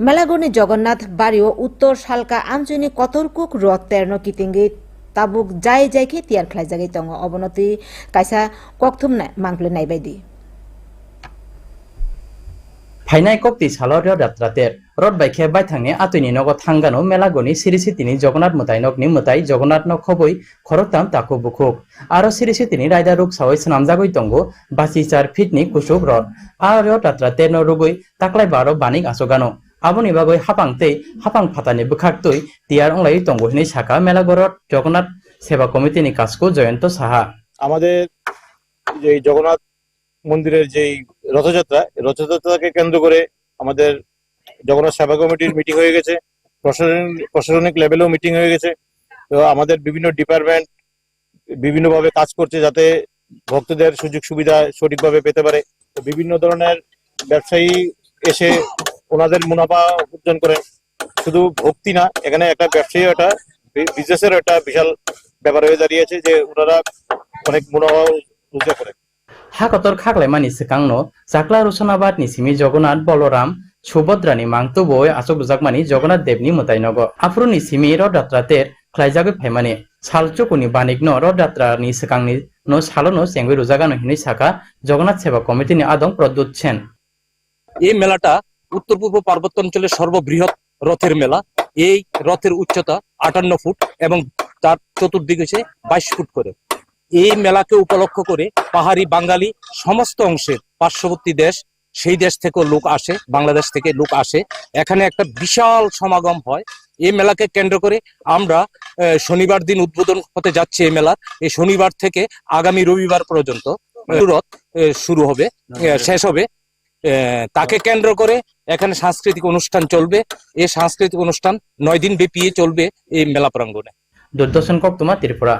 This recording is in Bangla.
মেলাগনি জগন্নাথ বাড়িও উত্তর শালকা, আমজনী, কতরকুক রথ তেরন কিতিঙ্গিত তাবুক, যাই যাইকে তিয়ার খেলাই জাগাই তঙ্গ। অবনতি কাইসা ককথুম না মাংলে নাইবাইদি ফাইনাই কক্তি সালর যাত্রাতের রড বাইকে বাই থাঙে আতইনি নগ থাঙ্গানো মেলাগনি সিরিসি তিনি জগন্নাথ মতাই নগনি মতাই জগন্নাথ নক খবই খরতাম তাকু বুকুক আর সিরিসি তিনি রায়দা রূপ সাওই সামজাগই তঙ্গ বাসি চার ফিটনি কুসুক রড আর যাত্রাতে নরুগই তাকলাই বারো বানিক আসোগানো আবনি বাগৈ হাপাংতেই হাপাং ফাতানি বুখাকতই তিয়ার অংলাই তঙ্গো হিনি শাখা মেলাগরত জগন্নাথ সেবা কমিটিনি কাজকু জয়ন্ত সাহা। আমাদের যে জগন্নাথ মন্দিরের যেই রথযাত্রা রথযাত্রাকে কেন্দ্র করে আমাদের জগন্নাথ সেবা কমিটির মিটিং হয়ে গেছে। প্রশাসনিক লেভেলেও মিটিং হয়ে গেছে। তো আমাদের বিভিন্ন ডিপার্টমেন্ট বিভিন্নভাবে কাজ করছে যাতে ভক্তদের সুযোগ সুবিধা সঠিকভাবে পেতে পারে। বিভিন্ন ধরনের ব্যবসায়ী এসে ওনাদের মুনাফা অর্জন করে। শুধু ভক্তি না এখানে একটা ব্যবসায়ী একটা বিজনেসের একটা বিশাল ব্যাপার হয়ে দাঁড়িয়েছে যে ওনারা অনেক মুনাফা রোজগার করে। হাকতর খাকলাইমানি সিকাংনো জাকলা রুসনাবাদ ni জগন্নাথ বলরাম সুভদ্রানি মাংতু বই আসক রুজাকমানি জগন্নাথ দেবনি মতাইনগ আফরুনি সিমি রথযাত্রাতের খ্লাইজাগৈ ফাইমানি সালচুকুনি বানিকনো রথযাত্রানি সিকাংনি no সালনো চেংগৈ রুজাগানো হিনি সাকা জগন্নাথ সেবা কমিটি কমিটিনি আদম প্রদ্যুৎ ছেন। এই মেলাটা উত্তর পূর্ব পার্বত্য অঞ্চলের সর্ববৃহৎ রথের মেলা। এই রথের উচ্চতা আটান্ন ফুট এবং তার চতুর্দিক হচ্ছে বাইশ ফুট করে। এই মেলাকে উপলক্ষ করে পাহাড়ি বাঙালি সমস্ত অংশের পার্শ্ববর্তী দেশ, সেই দেশ থেকেও লোক আসে, বাংলাদেশ থেকে লোক আসে। এখানে একটা বিশাল সমাগম হয়। এই মেলাকে কেন্দ্র করে আমরা শনিবার দিন উদ্বোধন হতে যাচ্ছে এই মেলার এই শনিবার থেকে আগামী রবিবার পর্যন্ত শুরু হবে শেষ হবে। তাকে কেন্দ্র করে এখানে সাংস্কৃতিক অনুষ্ঠান চলবে। এই সাংস্কৃতিক অনুষ্ঠান নয় দিন ব্যাপী চলবে এই মেলা প্রাঙ্গণে। দুর্দর্শন তোমার ত্রিপুরা।